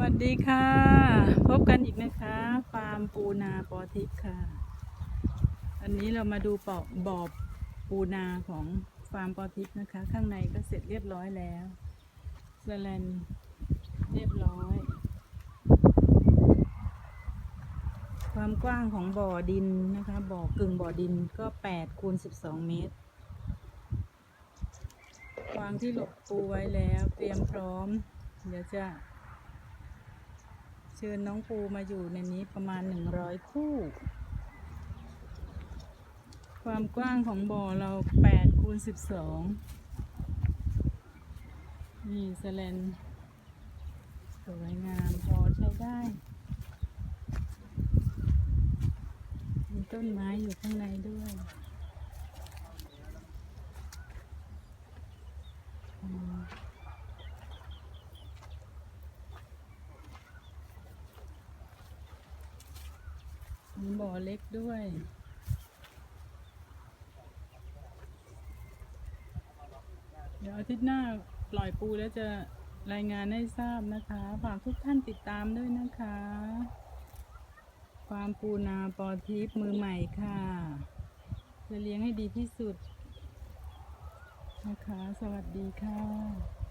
วัสดีค่ะ พบกันอีกนะคะฟาร์มปูนาปอทิพย์ค่ะ อันนี้เรามาดูปอบบ่อปูนาของฟาร์มปอทิพย์นะคะ ข้างในก็เสร็จเรียบร้อยแล้วสแลนเรียบร้อย ความกว้างของบ่อดินนะคะ บ่อกึ่งบ่อดินก็8คูณ12 เมตรวางที่หลบปูไว้แล้วเตรียมพร้อม เดี๋ยวจะ เชิญน้องปูมาอยู่ในนี้ประมาณหนึ่งร้อยคู่ ความกว้างของบ่อเราแปดคูณสิบสองนี่สแลนสวยงามพอใช้ได้ มีต้นไม้อยู่ข้างในด้วยอืม มีบ่อเล็กด้วย เดี๋ยวอาทิตย์หน้าปล่อยปูแล้วจะรายงานให้ทราบนะคะ ฝากทุกท่านติดตามด้วยนะคะฟามปูนาปอทิพมือใหม่ค่ะ จะเลี้ยงให้ดีที่สุด นะคะ สวัสดีค่ะ